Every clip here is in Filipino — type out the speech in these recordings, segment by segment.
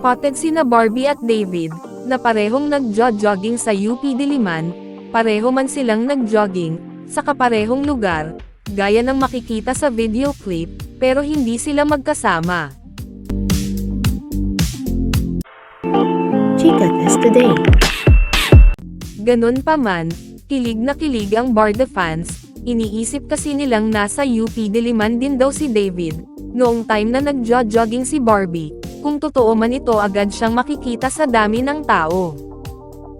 spotted sina Barbie at David, na parehong nag-jogging sa UP Diliman, pareho man silang nag-jogging, sa kaparehong lugar, gaya ng makikita sa video clip, pero hindi sila magkasama. Chica Test Today. Ganun pa man, kilig na kilig ang Barda fans, iniisip kasi nilang nasa UP Diliman din daw si David, noong time na nag-jogging si Barbie, kung totoo man ito agad siyang makikita sa dami ng tao.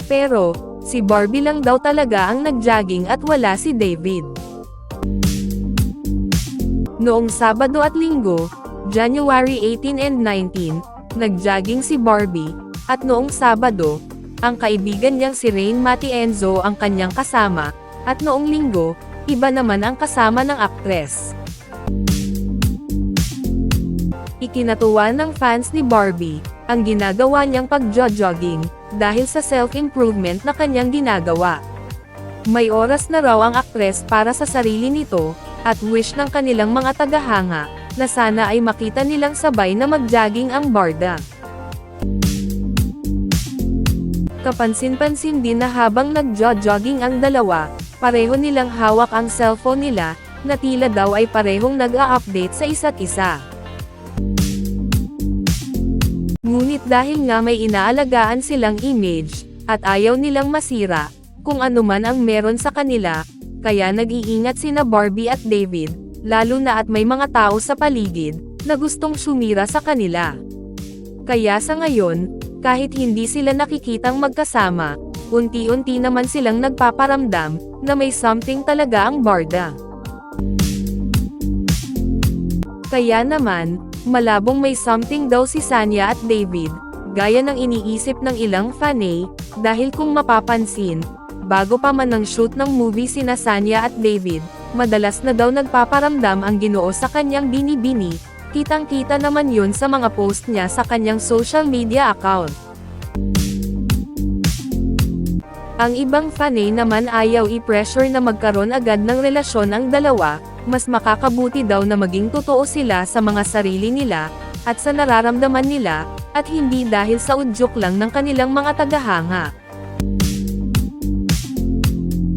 Pero, si Barbie lang daw talaga ang nag-jogging at wala si David. Noong Sabado at Linggo, January 18 and 19, nag-jogging si Barbie, at noong Sabado, ang kaibigan niyang si Rain Matienzo ang kanyang kasama, at noong Linggo, iba naman ang kasama ng aktres. Ikinatuwa ng fans ni Barbie, ang ginagawa niyang pag-jogging, dahil sa self-improvement na kanyang ginagawa. May oras na raw ang aktres para sa sarili nito, at wish ng kanilang mga tagahanga, na sana ay makita nilang sabay na mag-jogging ang Barda. Kapansin-pansin din na habang nag-jogging ang dalawa, pareho nilang hawak ang cellphone nila, na tila daw ay parehong nag-a-update sa isa't isa. Ngunit dahil nga may inaalagaan silang image, at ayaw nilang masira, kung ano man ang meron sa kanila, kaya nag-iingat sina Barbie at David, lalo na at may mga tao sa paligid, na gustong sumira sa kanila. Kaya sa ngayon, kahit hindi sila nakikitang magkasama, unti-unti naman silang nagpaparamdam, na may something talaga ang Barda. Kaya naman, malabong may something daw si Sanya at David, gaya ng iniisip ng ilang fanay, dahil kung mapapansin, bago pa man ng shoot ng movie sina Sanya at David, madalas na daw nagpaparamdam ang ginoo sa kanyang bini-bini, kitang-kita naman yun sa mga post niya sa kanyang social media account. Ang ibang fanay naman ayaw i-pressure na magkaroon agad ng relasyon ang dalawa, mas makakabuti daw na maging totoo sila sa mga sarili nila, at sa nararamdaman nila, at hindi dahil sa udyok lang ng kanilang mga tagahanga.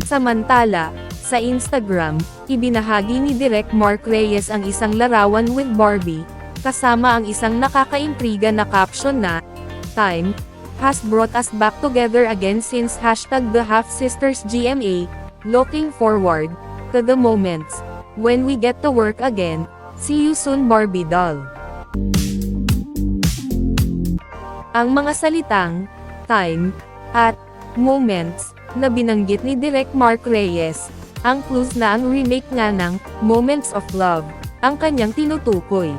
Samantala, sa Instagram, ibinahagi ni Direk Mark Reyes ang isang larawan with Barbie, kasama ang isang nakakaintriga na caption na, Time, has brought us back together again since hashtag the Half Sisters GMA, looking forward, to the moments, when we get to work again, see you soon Barbie doll. Ang mga salitang, time, at, moments, na binanggit ni Direk Mark Reyes, ang clues na ang remake nga ng, Moments of Love, ang kanyang tinutukoy.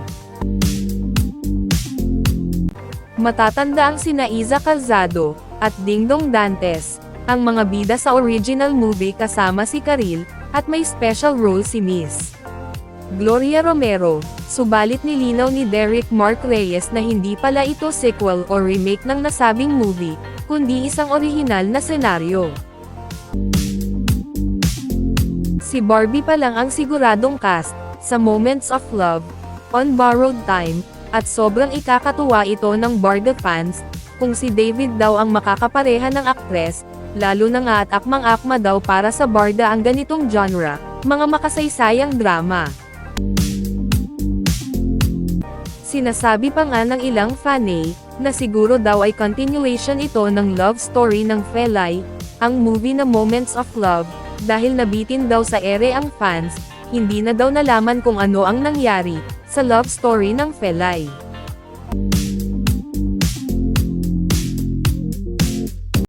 Matatanda ang sina Iza Calzado, at Dingdong Dantes, ang mga bida sa original movie kasama si Karil, at may special role si Miss. Gloria Romero, subalit nilinaw ni Derek Mark Reyes na hindi pala ito sequel o remake ng nasabing movie, kundi isang orihinal na senaryo. Si Barbie pa lang ang siguradong cast, sa Moments of Love, On Borrowed Time, at sobrang ikakatuwa ito ng Barda fans, kung si David daw ang makakapareha ng aktres, lalo na nga at akmang-akma daw para sa Barda ang ganitong genre, mga makasaysayang drama. Sinasabi pa nga ng ilang fanay, na siguro daw ay continuation ito ng love story ng Felay, ang movie na Moments of Love, dahil nabitin daw sa ere ang fans, hindi na daw nalaman kung ano ang nangyari, sa love story ng Felay.